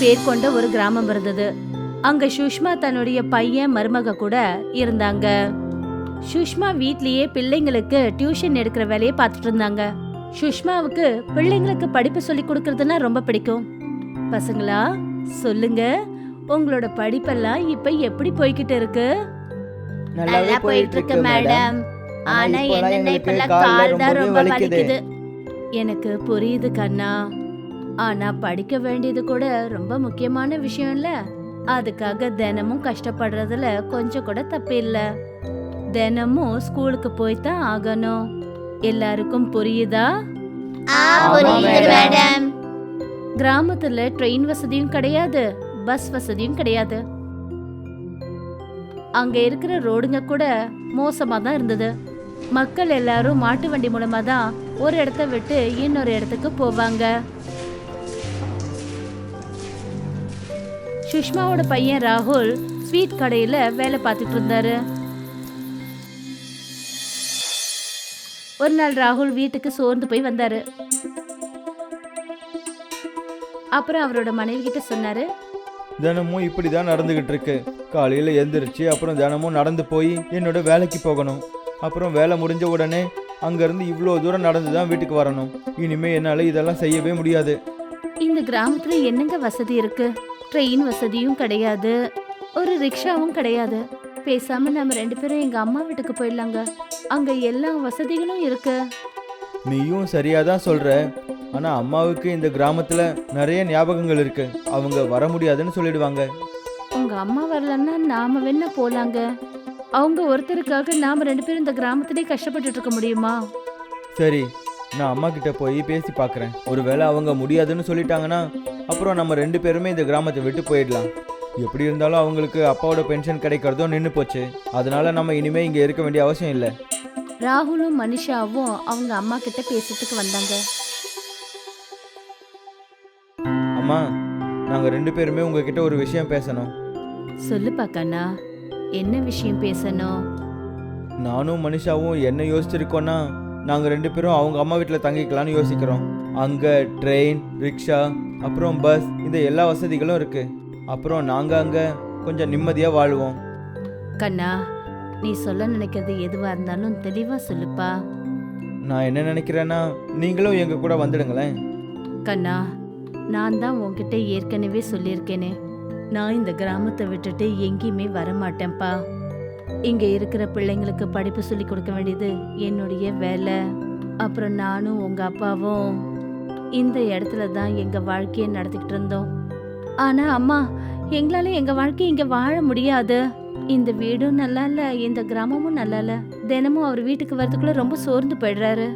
பேர் கொண்ட ஒரு கிராமம் இருந்தது. அங்க சுஷ்மா தன்னுடைய பையன் மருமக கூட இருந்தாங்க. சுஷ்மா வீட்லயே பிள்ளைங்களுக்கு டியூஷன் எடுக்கிற வேலையை பார்த்துட்டு இருந்தாங்க. சுஷ்மாவுக்கு பிள்ளைங்களுக்கு படிப்பு சொல்லி கொடுக்கறதுன்னா ரொம்ப பிடிக்கும். பசங்களா சொல்லுங்க. உங்களோட படிப்பெல்லாம் இப்ப எப்படி போய்கிட்டு இருக்கு? நல்லாவே போயிட்டு இருக்கு மேடம் ஆனா என்னன்னா இப்பெல்லாம் கால் தான் ரொம்ப. வலிக்குது. எனக்கு புரியுது கண்ணா. ஆனா படிக்க வேண்டியது கூட ரொம்ப முக்கியமான விஷயம் இல்ல அதுக்காக தினமும் கஷ்டப்படுறதுல கொஞ்சம் கூட தப்பு இல்ல. தினமும் ஸ்கூலுக்கு போய் தான் ஆகணும். எல்லாருக்கும் புரியுதா? புரியுது மேடம். கிராமத்துல ட்ரெயின் வசதியும் கிடையாது பஸ் வசதியும் கிடையாது. அங்க இருக்கிற ரோடுங்க கூட மோசமா தான் இருந்தது. மக்கள் எல்லாரும் மாட்டு வண்டி மூலமா தான் ஒரு இடத்த விட்டு இன்னொரு இடத்துக்கு போவாங்க. சுஷ்மாவோட பையன் ராகுல் ஸ்வீட் கடையில வேலை பார்த்துட்டு இருந்தாரு. ஒரு நாள் ராகுல் வீட்டுக்கு சோர்ந்து போய் வந்தாரு. அப்புறம் அவரோட மனைவி கிட்ட சொன்னாரு. தினமும் இப்படி தான் நடந்துக்கிட்டு இருக்கு. காலையில் எந்திரிச்சு அப்புறம் தினமும் நடந்து போய் என்னோட வேலைக்கு போகணும். அப்புறம் வேலை முடிஞ்ச உடனே அங்கேருந்து இவ்வளோ தூரம் நடந்து தான் வீட்டுக்கு வரணும். இனிமே என்னால் இதெல்லாம் செய்யவே முடியாது. இந்த கிராமத்துல என்னங்க வசதி இருக்கு? ட்ரெயின் வசதியும் கிடையாது. ஒரு ரிக்ஷாவும் கிடையாது. பேசாம நம்ம ரெண்டு பேரும் எங்க அம்மா வீட்டுக்கு போயிடலாங்க. அங்க எல்லா வசதிகளும் இருக்கு. நீயும் சரியாக தான் சொல்கிற ஆனால் அம்மாவுக்கு இந்த கிராமத்தில் நிறைய ஞாபகங்கள் இருக்கு. அவங்க வர முடியாதுன்னு சொல்லிடுவாங்க. உங்க அம்மா வரலன்னா நாம வேணா போலாங்க. அவங்க ஒருத்தருக்காக நாம ரெண்டு பேரும் இந்த கிராமத்திலே கஷ்டப்பட்டுட்டு இருக்க முடியுமா? சரி நான் அம்மா கிட்ட போய் பேசி பார்க்குறேன் ஒருவேளை அவங்க முடியாதுன்னு சொல்லிட்டாங்கன்னா அப்புறம் நம்ம ரெண்டு பேருமே இந்த கிராமத்தை விட்டு போயிடலாம். எப்படி இருந்தாலும் அவங்களுக்கு அப்பாவோட பென்ஷன் கிடைக்கிறதும் நின்று போச்சு. அதனால நம்ம இனிமே இங்கே இருக்க வேண்டிய அவசியம் இல்லை. ராகுலும் மனிஷாவும் அவங்க அம்மா கிட்ட பேசுறதுக்கு வந்தாங்க. அம்மா நாங்கள் ரெண்டு பேருமே உங்ககிட்ட ஒரு விஷயம் பேசணும். சொல்லுப்பா கண்ணா என்ன விஷயம் பேசணும்? நானும் மனுஷாவும் என்ன யோசிச்சிருக்கோன்னா நாங்கள் ரெண்டு பேரும் அவங்க அம்மா வீட்டில் தங்கிக்கலாம்னு யோசிக்கிறோம். அங்கே ட்ரெயின் ரிக்ஷா அப்புறம் பஸ் இந்த எல்லா வசதிகளும் இருக்குது அப்புறம் நாங்கள் அங்கே கொஞ்சம் நிம்மதியாக வாழ்வோம். கண்ணா நீ சொல்ல நினைக்கிறது எதுவா இருந்தாலும் தெளிவா சொல்லுப்பா. நான் என்ன நினைக்கிறேன்னா நீங்களும் எங்கள் கூட வந்துடுங்களேன். கண்ணா நான் தான் உன்கிட்ட ஏற்கனவே சொல்லியிருக்கேனே. நான் இந்த கிராமத்தை விட்டுட்டு எங்கேயுமே வர மாட்டேன்ப்பா இங்க இருக்கிற பிள்ளைங்களுக்கு படிப்பு சொல்லி கொடுக்க வேண்டியது என்னுடைய வேலை. அப்புறம் நானும் உங்க அப்பாவும் இந்த இடத்துல தான் எங்க வாழ்க்கையை நடத்திக்கிட்டு இருந்தோம். ஆனா அம்மா எங்களால எங்க வாழ்க்கையை இங்க வாழ முடியாது. இந்த வீடும் நல்லா இல்ல இந்த கிராமமும் நல்லா இல்ல. தினமும் அவர் வீட்டுக்கு வரதுக்குள்ள ரொம்ப சோர்ந்து போயிடுறாரு.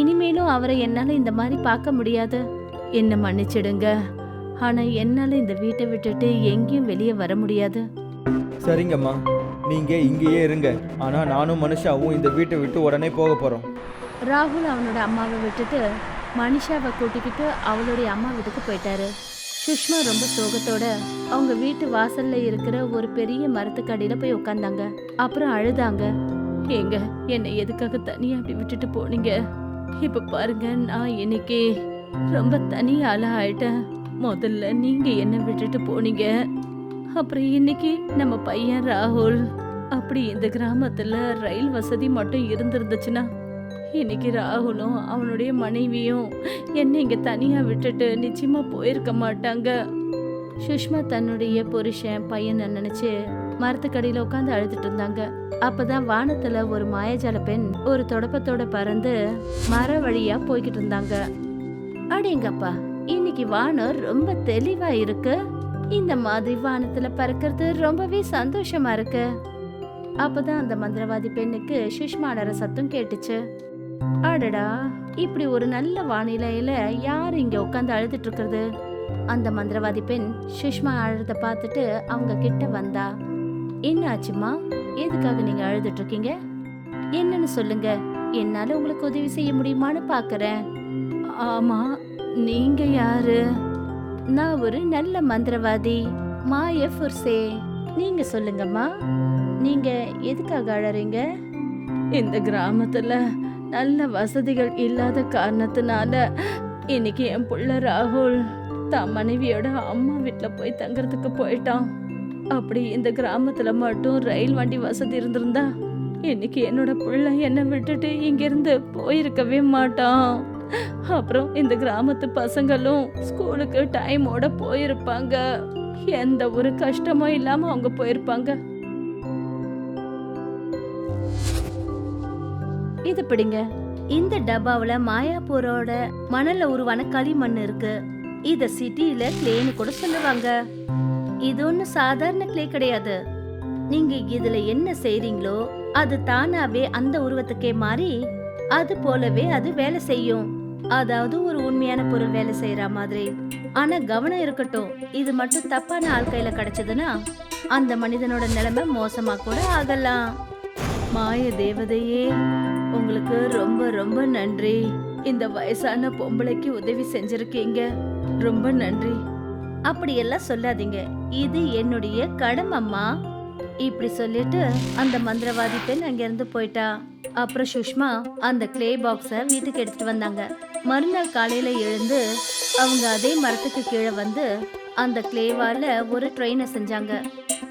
இனிமேலும் அவரை என்னால இந்த மாதிரி பார்க்க முடியாது. என்ன மன்னிச்சிடுங்க. ஆனா என்னால இந்த வீட்டை விட்டுட்டு எங்கேயும் வெளியே வர முடியாது. சரிங்கம்மா. நீங்கள் இங்கேயே இருங்க. ஆனால் நானும் மனுஷாவும் இந்த வீட்டை விட்டு உடனே போக போகிறோம் ராகுல் அவனோட அம்மாவை விட்டுட்டு மனிஷாவை கூட்டிக்கிட்டு அவளுடைய அம்மா வீட்டுக்கு போயிட்டாரு. சுஷ்மா ரொம்ப சோகத்தோட அவங்க வீட்டு வாசல்ல இருக்கிற ஒரு பெரிய மரத்துக்கடியில போய் உட்காந்தாங்க அப்புறம் அழுதாங்க. ஏங்க என்னை எதுக்காக தனியா அப்படி விட்டுட்டு போனீங்க? இப்ப பாருங்க நான் இன்னைக்கு ரொம்ப தனி ஆளா ஆயிட்டேன். முதல்ல நீங்க என்ன விட்டுட்டு போனீங்க. அப்புறம் இன்னைக்கு நம்ம பையன் ராகுல். அப்படி இந்த கிராமத்துல ரயில் வசதி மட்டும் இருந்திருந்துச்சுன்னா இன்னைக்கு ராகுலும் அவனுடைய மனைவியும் என்னை இங்க தனியா விட்டுட்டு நிச்சயமா போயிருக்க மாட்டாங்க. சுஷ்மா தன்னுடைய புருஷன் பையனை நினைச்சு மரத்துக்கடியில உட்காந்து அழுதுட்டு இருந்தாங்க. அப்பதான் வானத்துல ஒரு மாயஜால பெண் ஒரு தொடப்பத்தோட பறந்து மர வழியா போய்கிட்டு இருந்தாங்க. அடேங்கப்பா இன்னைக்கு வானம் ரொம்ப தெளிவா இருக்கு. இந்த மாதிரி வானத்துல பறக்கிறது ரொம்பவே சந்தோஷமா இருக்கு. அப்பதான் அந்த மந்திரவாதி பெண்ணுக்கு சுஷ்மாடர சத்தம் கேட்டுச்சு. அடடா இப்படி ஒரு நல்ல வானிலையில யார் இங்க உட்காந்து அழுதுட்டு இருக்கிறது? அந்த மந்திரவாதி பெண் சுஷ்மா அழுத பார்த்துட்டு அவங்க கிட்ட வந்தா என்ன ஆச்சுமா எதுக்காக நீங்க அழுதுட்டு இருக்கீங்க? என்னன்னு சொல்லுங்க. என்னால உங்களுக்கு உதவி செய்ய முடியுமான்னு பாக்குறேன். ஆமா நீங்க யாரு? நான் ஒரு நல்ல மந்திரவாதி மாய ஃபுர்சே. நீங்க சொல்லுங்கம்மா. நீங்க எதுக்காக அழறீங்க? இந்த கிராமத்துல நல்ல வசதிகள் இல்லாத காரணத்தினால இன்னைக்கு என் புள்ள ராகுல் தான் மனைவியோட அம்மா வீட்டில் போய் தங்கறதுக்கு போயிட்டான். அப்படி இந்த கிராமத்தில் மட்டும் ரயில் வண்டி வசதி இருந்திருந்தா இன்னைக்கு என்னோட பிள்ளை என்னை விட்டுட்டு இங்கிருந்து போயிருக்கவே மாட்டான். அப்புறம் இந்த கிராமத்து பசங்களும் ஸ்கூலுக்கு டைமோட போயிருப்பாங்க. எந்த ஒரு கஷ்டமும் இல்லாமல் அவங்க போயிருப்பாங்க. இது பிடிங்க. இந்த டப்பாவுல மாயாப்பூரோட மணல்ல உருவான களிமண் இருக்கு. இத சிட்டில கிளேன்னு கூட சொல்லுவாங்க. இது ஒண்ணு சாதாரண கிளே கிடையாது. நீங்க இதுல என்ன செய்றீங்களோ அது தானாவே அந்த உருவத்துக்கே மாறி அது போலவே அது வேலை செய்யும். அதாவது ஒரு உண்மையான பொருள் வேலை செய்யற மாதிரி. ஆனா கவனம் இருக்கட்டும். இது மட்டும் தப்பான ஆள் கையில கிடைச்சதுன்னா அந்த மனிதனோட நிலைமை மோசமா கூட ஆகலாம். மாய தேவதையே. உங்களுக்கு ரொம்ப ரொம்ப நன்றி. இந்த வயசான பொம்பளைக்கு உதவி செஞ்சிருக்கீங்க. ரொம்ப நன்றி. அப்படியெல்லாம் சொல்லாதீங்க. இது என்னுடைய கடமம்மா இப்படி சொல்லிட்டு அந்த மந்திரவாதி பெண் அங்கிருந்து போயிட்டா. அப்புறம் சுஷ்மா அந்த கிளே பாக்ஸை வீட்டுக்கு எடுத்துட்டு வந்தாங்க. மறுநாள் காலையில எழுந்து அவங்க அதே மரத்துக்கு கீழே வந்து அந்த கிளேவால ஒரு ட்ரெயினை செஞ்சாங்க.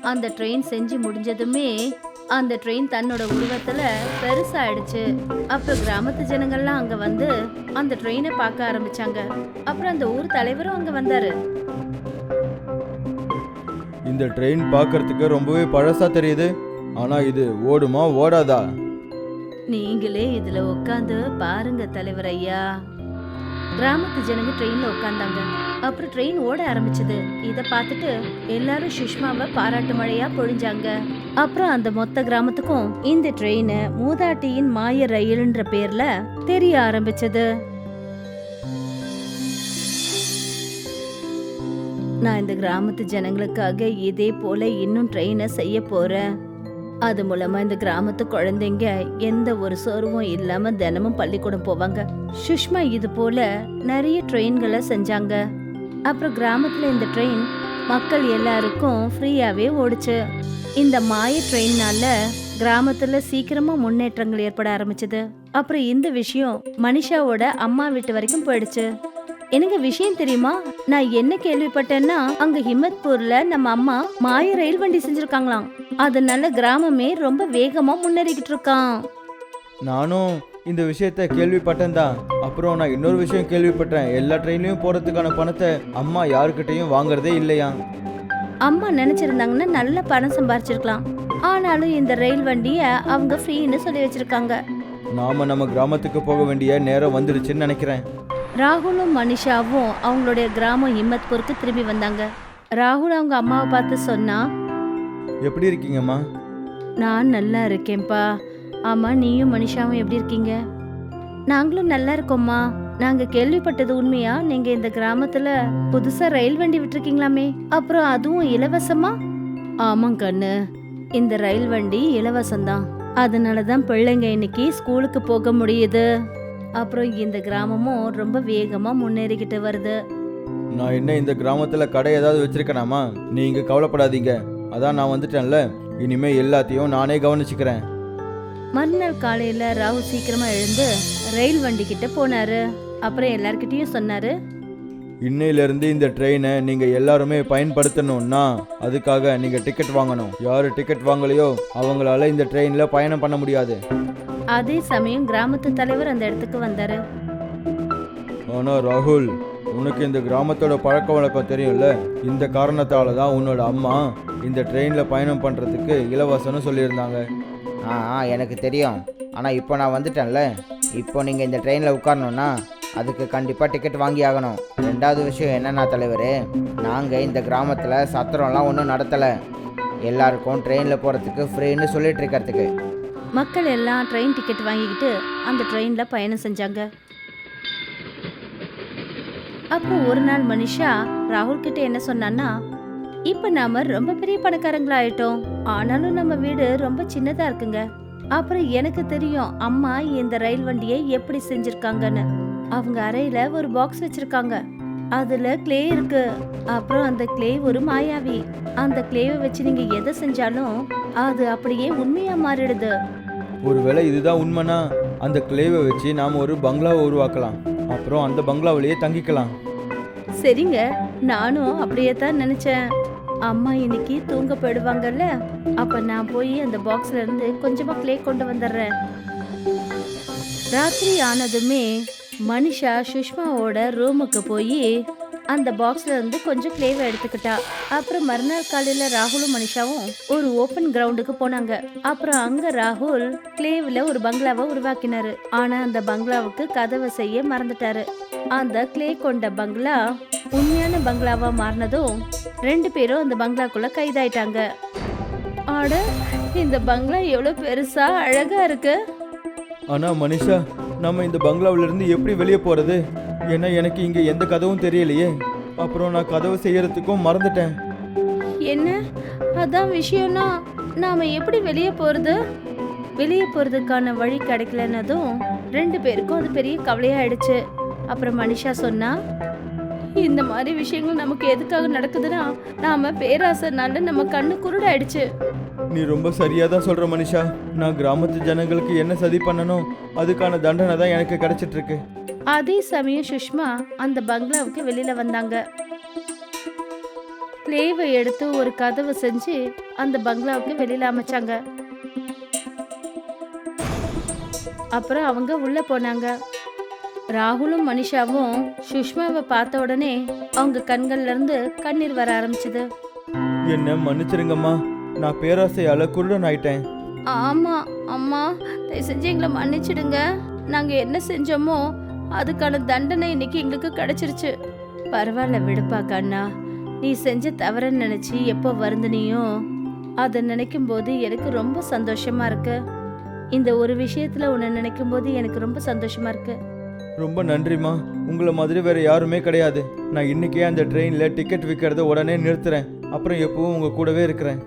அந்த ட்ரெயின் செஞ்சு முடிஞ்சதுமே அந்த ட்ரெயின் தன்னோட உருவத்துல பெருசாயிடுச்சு. அப்புறம் கிராமத்து ஜனங்கள்லாம் அங்க வந்து அந்த ட்ரெயினை பார்க்க ஆரம்பிச்சாங்க. அப்புறம் அந்த ஊர் தலைவரும் அங்க வந்தாரு. இந்த ட்ரெயின் பார்க்கறதுக்கு ரொம்பவே பழசா தெரியுது. ஆனா இது ஓடுமா ஓடாதா? நீங்களே இதுல உட்காந்து பாருங்க தலைவர் ஐயா. கிராமத்து ஜனங்க ட்ரெயின்ல உட்காந்தாங்க. அப்புறம் ட்ரெயின் ஓட ஆரம்பிச்சது. இத பார்த்துட்டு எல்லாரும் சுஷ்மாவை பாராட்டு மழையா பொழிஞ்சாங்க. அப்புறம் அந்த மொத்த கிராமத்துக்கும் இந்த ட்ரெயின் மூதாட்டியின் மாய ரயில்ன்ற பேர்ல தெரிய ஆரம்பிச்சது. நான் இந்த கிராமத்து ஜனங்களுக்காக இதே போல இன்னும் ட்ரெயினை செய்ய போறேன். அது மூலமா இந்த கிராமத்து குழந்தைங்க எந்த ஒரு சோர்வும் இல்லாம தினமும் பள்ளிக்கூடம் போவாங்க. சுஷ்மா இது போல நிறைய ட்ரெயின்களை செஞ்சாங்க. அப்புறம் கிராமத்துல இந்த ட்ரெயின் மக்கள் எல்லாருக்கும் ஃப்ரீயாவே ஓடுச்சு. இந்த மாய ட்ரெயின்னால கிராமத்துல சீக்கிரமா முன்னேற்றங்கள் ஏற்பட ஆரம்பிச்சது. அப்புறம் இந்த விஷயம் மனிஷாவோட அம்மா வீட்டு வரைக்கும் போயிடுச்சு. எனக்கு விஷயம் தெரியுமா? நான் என்ன கேள்விப்பட்டேன்னா அங்க ஹிம்மத்பூர்ல நம்ம அம்மா மாய ரயில் வண்டி செஞ்சிருக்காங்களாம். அதனால கிராமமே ரொம்ப வேகமா முன்னேறிக்கிட்டு இருக்கான் நானும் இந்த விஷயத்த கேள்விப்பட்டேன் தான் அப்புறம் நான் இன்னொரு விஷயம் கேள்விப்பட்டேன். எல்லா ட்ரெயின்லயும் போறதுக்கான பணத்தை அம்மா யாருக்கிட்டையும் வாங்குறதே இல்லையா? அம்மா நினைச்சிருந்தாங்கன்னா நல்ல பணம் சம்பாரிச்சிருக்கலாம். ஆனாலும் இந்த ரயில் வண்டிய அவங்க ஃப்ரீன்னு சொல்லி வச்சிருக்காங்க. நாம நம்ம கிராமத்துக்கு போக வேண்டிய நேரம் வந்துடுச்சுன்னு நினைக்கிறேன். ராகுலும் மனிஷாவும் அவங்களுடைய கிராமம் ஹிம்மத்பூருக்கு திரும்பி வந்தாங்க. ராகுல் அவங்க அம்மாவை பார்த்து சொன்னா எப்படி இருக்கீங்கம்மா? நான் நல்லா இருக்கேன்ப்பா. ஆமா நீயும் மனிஷாவும் எப்படி இருக்கீங்க? நாங்களும் நல்லா இருக்கோம்மா. நாங்க கேள்விப்பட்டது உண்மையா? நீங்க இந்த கிராமத்துல புதுசா ரயில் வண்டி விட்டுருக்கீங்களாமே? அப்புறம் அதுவும் இலவசமா? ஆமாங்க கண்ணு. இந்த ரயில் வண்டி இலவசம்தான். அதனாலதான் பிள்ளைங்க இன்னைக்கு ஸ்கூலுக்கு போக முடியுது. அப்புறம் இந்த கிராமமும் ரொம்ப வேகமா முன்னேறிக்கிட்டு வருது. நான் என்ன இந்த கிராமத்துல கடை ஏதாவது வச்சிருக்கேனாமா? நீங்க கவலைப்படாதீங்க. அதான் நான் வந்துட்டேன்ல. இனிமே எல்லாத்தையும் நானே கவனிச்சுக்கிறேன். மறுநாள் காலையில ராகுல் சீக்கிரமா எழுந்து ரயில் வண்டி கிட்ட போனாரு. அப்புறம் எல்லார்கிட்டயும் சொன்னாரு. இன்னையிலிருந்து இந்த ட்ரெயினை நீங்க எல்லாருமே பயன்படுத்தணும்னா அதுக்காக நீங்க டிக்கெட் வாங்கணும். யாரு டிக்கெட் வாங்கலையோ அவங்களால இந்த ட்ரெயின்ல பயணம் பண்ண முடியாது. அதே சமயம் கிராமத்து தலைவர் அந்த இடத்துக்கு வந்தாரு. ஆனா ராகுல் உனக்கு இந்த கிராமத்தோட பழக்க வழக்கம் தெரியும்ல? இந்த காரணத்தால தான் உன்னோட அம்மா இந்த ட்ரெயினில் பயணம் பண்ணுறதுக்கு இலவசம்னு சொல்லியிருந்தாங்க. ஆ ஆ, எனக்கு தெரியும். ஆனால் இப்போ நான் வந்துட்டேன்ல. இப்போ நீங்கள் இந்த ட்ரெயினில் உட்காரணுன்னா அதுக்கு கண்டிப்பாக டிக்கெட் வாங்கி ஆகணும். ரெண்டாவது விஷயம் என்னன்னா தலைவரே நாங்கள் இந்த கிராமத்தில் சத்திரம்லாம் ஒன்றும் நடத்தலை. எல்லாருக்கும் ட்ரெயினில் போகிறதுக்கு ஃப்ரீன்னு சொல்லிட்டு இருக்கிறதுக்கு. மக்கள் எல்லாம் ட்ரெயின் டிக்கெட் வாங்கிக்கிட்டு அந்த ட்ரெயினில் பயணம் செஞ்சாங்க. அப்புறம் ஒரு நாள் மனுஷா ராகுல் கிட்ட என்ன சொன்னான்னா இப்போ நாம ரொம்ப பெரிய பணக்காரங்களா ஆயிட்டோம். ஆனாலும் நம்ம வீடு ரொம்ப சின்னதா இருக்குங்க. அப்புறம் எனக்கு தெரியும் அம்மா இந்த ரயில் வண்டியை எப்படி செஞ்சிருக்காங்கன்னு. அவங்க அறையில ஒரு பாக்ஸ் வச்சிருக்காங்க. அதுல கிளே இருக்கு. அப்புறம் அந்த கிளே ஒரு மாயாவி. அந்த கிளேவை வச்சு நீங்க எதை செஞ்சாலும் அது அப்படியே உண்மையா மாறிடுது. ஒருவேளை இதுதான் உண்மைனா அந்த கிளேவை வச்சு நாம் ஒரு பங்களாவை உருவாக்கலாம். அப்புறம் அந்த பங்களாவிலேயே தங்கிக்கலாம். சரிங்க. நானும் அப்படியே தான் நினைச்சேன். அம்மா இன்னைக்கு தூங்க போயிடுவாங்கல்ல? அப்ப நான் போய் அந்த பாக்ஸ்ல இருந்து கொஞ்சமா க்ளே கொண்டு வந்துடுறேன். ராத்திரி ஆனதுமே மனிஷா சுஷ்மாவோட ரூமுக்கு போய் அந்த பாக்ஸ்ல இருந்து கொஞ்சம் கிளேவை எடுத்துக்கிட்டா. அப்புறம் மறுநாள் காலையில ராகுலும் மனிஷாவும் ஒரு ஓப்பன் கிரவுண்டுக்கு போனாங்க. அப்புறம் அங்க ராகுல் கிளேவ்ல ஒரு பங்களாவை உருவாக்கினாரு. ஆனா அந்த பங்களாவுக்கு கதவை செய்ய மறந்துட்டாரு. அந்த கிளே கொண்ட பங்களா உண்மையான பங்களாவா மாறினதும் ரெண்டு பேரும் அந்த பங்களாக்குள்ள கைதாயிட்டாங்க. ஆட இந்த பங்களா எவ்வளவு பெருசா அழகா இருக்கு. ஆனா மனிஷா நம்ம இந்த பங்களாவிலிருந்து எப்படி வெளியே போகிறது ஏன்னா எனக்கு இங்கே எந்த கதவும் தெரியலையே. அப்புறம் நான் கதவு செய்யறதுக்கும் மறந்துட்டேன். என்ன? அதான் விஷயம்னா நாம எப்படி வெளியே போறது? வெளியே போறதுக்கான வழி கிடைக்கலன்னதும் ரெண்டு பேருக்கும் அது பெரிய கவலையாயிடுச்சு. அப்புறம் மனிஷா சொன்னா இந்த மாதிரி விஷயங்கள் நமக்கு எதுக்காக நடக்குதுன்னா நாம பேராசனால நம்ம கண்ணு குருடாயிடுச்சு. நீ ரொம்ப சரியா தான் சொல்ற மனிஷா. நான் கிராமத்து ஜனங்களுக்கு என்ன சதி பண்ணணும் அதுக்கான தண்டனை தான் எனக்கு கிடைச்சிட்டு இருக்கு அதே சமயம் சுஷ்மா அந்த பங்களாவுக்கு வெளியில வந்தாங்க. கிளேவை எடுத்து ஒரு கதவு செஞ்சு அந்த பங்களாவுக்கு வெளியில அமைச்சாங்க. அப்புறம் அவங்க உள்ள போனாங்க. ராகுலும் மனிஷாவும் சுஷ்மாவை பார்த்த உடனே அவங்க கண்கள்ல இருந்து கண்ணீர் வர ஆரம்பிச்சது. என்ன மன்னிச்சிருங்கம்மா. நான் பேராசையால குருடன் ஆயிட்டேன். ஆமா அம்மா தயவு செஞ்சு எங்களை மன்னிச்சிடுங்க. நாங்க என்ன செஞ்சோமோ அதுக்கான தண்டனை இன்னைக்கு எங்களுக்கு கிடைச்சிருச்சு. பரவாயில்ல விடுப்பா கண்ணா. நீ செஞ்ச தவறுன்னு நினைச்சு எப்போ வருந்தினியோ அதை நினைக்கும் போது எனக்கு ரொம்ப சந்தோஷமா இருக்கு. இந்த ஒரு விஷயத்துல உன்னை நினைக்கும் போது எனக்கு ரொம்ப சந்தோஷமா இருக்கு. ரொம்ப நன்றிம்மா. உங்களை மாதிரி வேற யாருமே கிடையாது. நான் இன்னைக்கே அந்த ட்ரெயினில் டிக்கெட் விற்கிறத உடனே நிறுத்துறேன். அப்புறம் எப்பவும் உங்க கூடவே இருக்கிறேன்.